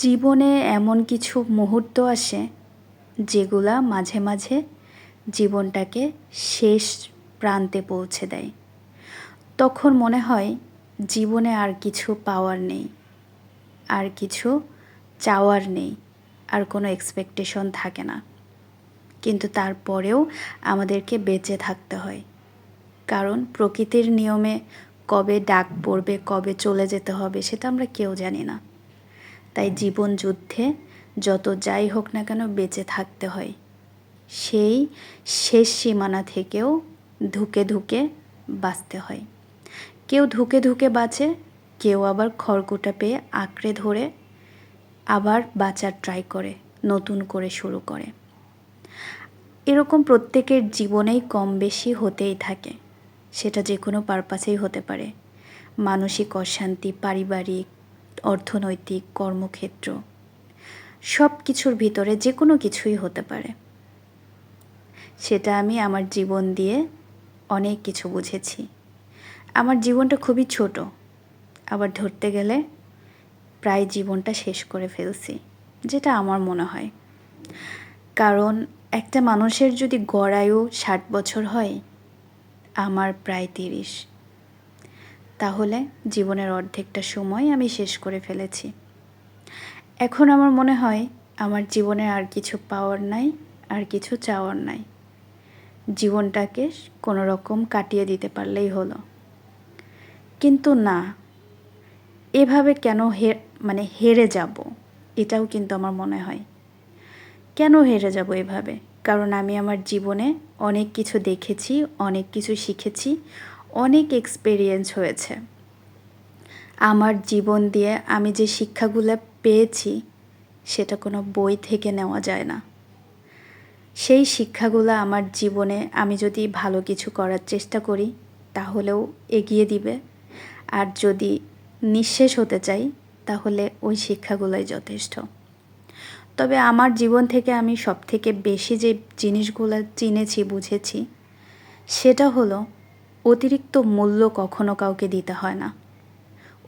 জীবনে এমন কিছু মুহূর্ত আসে যেগুলা মাঝে মাঝে জীবনটাকে শেষ প্রান্তে পৌঁছে দেয়। তখন মনে হয় জীবনে আর কিছু পাওয়ার নেই, আর কিছু চাওয়ার নেই, আর কোনো এক্সপেকটেশন থাকে না। কিন্তু তারপরেও আমাদেরকে বেঁচে থাকতে হয়। কারণ প্রকৃতির নিয়মে কবে ডাক পড়বে, কবে চলে যেতে হবে সেটা আমরা কেউ জানি না। তাই জীবন যুদ্ধে যত যাই হোক না কেন বেঁচে থাকতে হয়। সেই শেষ সীমানা থেকেও ধুকে ধুকে বাঁচতে হয়। কেউ ধুকে ধুকে বাঁচে, কেউ আবার খড়কুটা পেয়ে আঁকড়ে ধরে আবার বাঁচার ট্রাই করে, নতুন করে শুরু করে। এরকম প্রত্যেকের জীবনেই কম বেশি হতেই থাকে। সেটা যে কোনো পারপাসেই হতে পারে। মানসিক অশান্তি, পারিবারিক অর্থনৈতিক কর্মক্ষেত্র। সব কিছুর ভিতরে যে কোনো কিছুই হতে পারে। সেটা আমি আমার জীবন দিয়ে অনেক কিছু বুঝেছি। আমার জীবনটা খুবই ছোট। আবার ধরতে গেলে প্রায় জীবনটা শেষ করে ফেলছি, যেটা আমার মনে হয়। কারণ একটা মানুষের যদি গড়ায়ু ষাট বছর হয়, আমার প্রায় তিরিশ। তাহলে জীবনের অর্ধেকটা সময় আমি শেষ করে ফেলেছি। এখন আমার মনে হয় আমার জীবনে আর কিছু পাওয়ার নাই, আর কিছু চাওয়ার নাই। জীবনটাকে কোনো রকম কাটিয়ে দিতে পারলেই হলো। কিন্তু না, এভাবে কেন হে মানে হেরে যাব, এটাও কিন্তু আমার মনে হয়। কেন হেরে যাব এভাবে? কারণ আমি আমার জীবনে অনেক কিছু দেখেছি, অনেক কিছু শিখেছি অনেক এক্সপেরিয়েন্স হয়েছে। আমার জীবন দিয়ে আমি যে শিক্ষাগুলো পেয়েছি, সেটা কোনো বই থেকে নেওয়া যায় না। সেই শিক্ষাগুলো আমার জীবনে আমি যদি ভালো কিছু করার চেষ্টা করি, তাহলেও এগিয়ে দিবে। আর যদি নিঃশেষ হতে চাই, তাহলে ওই শিক্ষাগুলোই যথেষ্ট। তবে আমার জীবন থেকে আমি সব থেকে বেশি যে জিনিসগুলো চিনেছি, বুঝেছি, সেটা হলো অতিরিক্ত মূল্য কখনো কাউকে দিতে হয় না।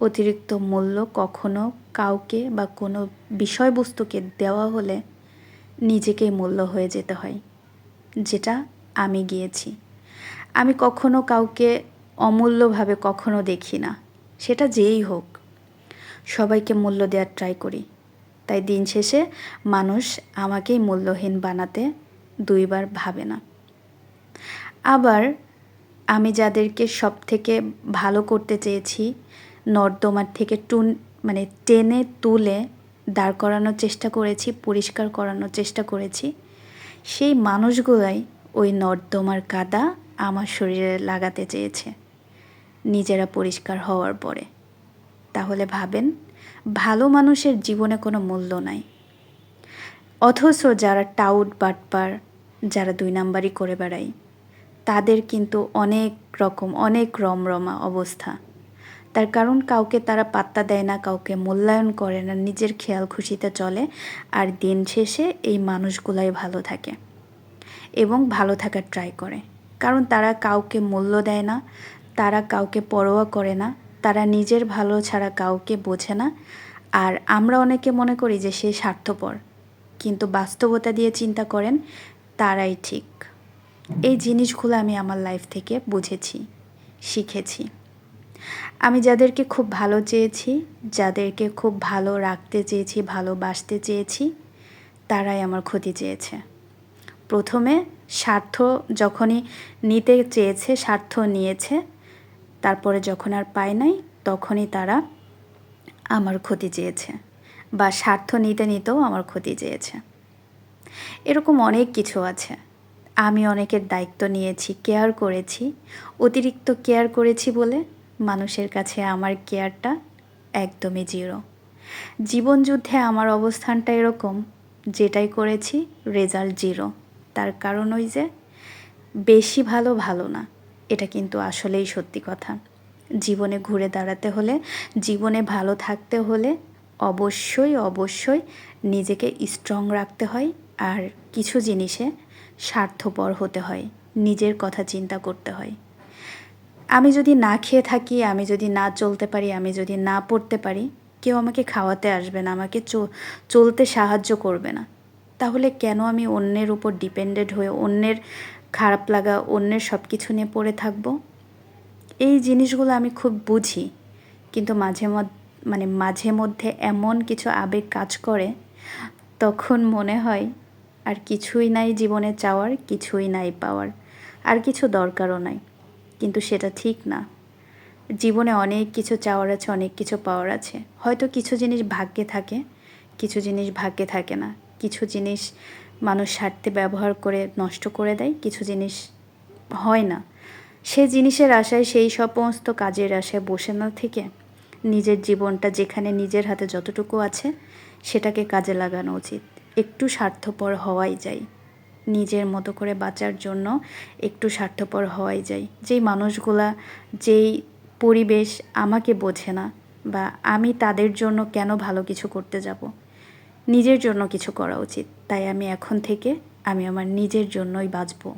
অতিরিক্ত মূল্য কখনো কাউকে বা কোনো বিষয়বস্তুকে দেওয়া হলে নিজেকেই মূল্য হয়ে যেতে হয়, যেটা আমি গিয়েছি। আমি কখনো কাউকে অমূল্যভাবে কখনো দেখি না, সেটা যেই হোক। সবাইকে মূল্য দেওয়ার ট্রাই করি। তাই দিন শেষে মানুষ আমাকেই মূল্যহীন বানাতে দুইবার ভাবে না। আবার আমি যাদেরকে সব থেকে ভালো করতে চেয়েছি, নর্দমার থেকে টুন মানে টেনে তুলে দাঁড় করানোর চেষ্টা করেছি, পরিষ্কার করানোর চেষ্টা করেছি, সেই মানুষগুলাই ওই নর্দমার কাদা আমার শরীরে লাগাতে চেয়েছে, নিজেরা পরিষ্কার হওয়ার পরে। তাহলে ভাবেন, ভালো মানুষের জীবনে কোনো মূল্য নাই। অথচ যারা টাউট, বাটপার, যারা দুই নাম্বারই করে বেড়ায় তাদের কিন্তু অনেক রকম, অনেক রমরমা অবস্থা। তার কারণ কাউকে তারা পাত্তা দেয় না, কাউকে মূল্যায়ন করে না, নিজের খেয়াল খুশিতে চলে আর দিন শেষে এই মানুষগুলাই ভালো থাকে এবং ভালো থাকার ট্রাই করে। কারণ তারা কাউকে মূল্য দেয় না, তারা কাউকে পরোয়া করে না, তারা নিজের ভালো ছাড়া কাউকে বোঝে না। আর আমরা অনেকে মনে করি যে সে স্বার্থপর, কিন্তু বাস্তবতা দিয়ে চিন্তা করেন, তারাই ঠিক। এই জিনিসগুলো আমি আমার লাইফ থেকে বুঝেছি, শিখেছি। আমি যাদেরকে খুব ভালো চেয়েছি, যাদেরকে খুব ভালো রাখতে চেয়েছি, ভালোবাসতে চেয়েছি, তারাই আমার ক্ষতি চেয়েছে। প্রথমে স্বার্থ যখনই নিতে চেয়েছে, স্বার্থ নিয়েছে, তারপরে যখন আর পায় নাই, তখনই তারা আমার ক্ষতি চেয়েছে বা স্বার্থ নিতে নিতেও আমার ক্ষতি চেয়েছে। এরকম অনেক কিছু আছে। আমি অনেকের দায়িত্ব নিয়েছি, কেয়ার করেছি, অতিরিক্ত কেয়ার করেছি বলে মানুষের কাছে আমার কেয়ারটা একদমই জিরো। জীবনযুদ্ধে আমার অবস্থানটা এরকম, যেটাই করেছি রেজাল্ট জিরো। তার কারণ ওই যে, বেশি ভালো ভালো না, এটা কিন্তু আসলেই সত্যি কথা। জীবনে ঘুরে দাঁড়াতে হলে, জীবনে ভালো থাকতে হলে অবশ্যই অবশ্যই নিজেকে স্ট্রং রাখতে হয়, আর কিছু জিনিসে স্বার্থপর হতে হয়, নিজের কথা চিন্তা করতে হয়। আমি যদি না খেয়ে থাকি, আমি যদি না চলতে পারি, আমি যদি না পড়তে পারি, কেউ আমাকে খাওয়াতে আসবে না, আমাকে চলতে সাহায্য করবে না। তাহলে কেন আমি অন্যের উপর ডিপেন্ডেড হয়ে, অন্যের খারাপ লাগা, অন্যের সব কিছু নিয়ে পড়ে থাকব? এই জিনিসগুলো আমি খুব বুঝি, কিন্তু মাঝে মানে মাঝে মধ্যে এমন কিছু আবেগ কাজ করে, তখন মনে হয় আর কিছুই নাই জীবনে চাওয়ার, কিছুই নাই পাওয়ার, আর কিছু দরকারও নাই। কিন্তু সেটা ঠিক না। জীবনে অনেক কিছু চাওয়ার আছে, অনেক কিছু পাওয়ার আছে। হয়তো কিছু জিনিস ভাগ্যে থাকে, কিছু জিনিস ভাগ্যে থাকে না। কিছু জিনিস মানুষ স্বার্থে ব্যবহার করে নষ্ট করে দেয়, কিছু জিনিস হয় না। সে জিনিসের আশায়, সেই সমস্ত কাজের আশায় বসে না থেকে নিজের জীবনটা যেখানে নিজের হাতে যতটুকু আছে, সেটাকে কাজে লাগানো উচিত। একটু স্বার্থপর হওয়াই যায়। নিজের মতো করে বাঁচার জন্য একটু স্বার্থপর হওয়াই যায়। যেই মানুষগুলা, যেই পরিবেশ আমাকে বোঝে না বা আমি তাদের জন্য কেন ভালো কিছু করতে যাব? নিজের জন্য কিছু করা উচিত। তাই আমি এখন থেকে আমি আমার নিজের জন্যই বাঁচবো।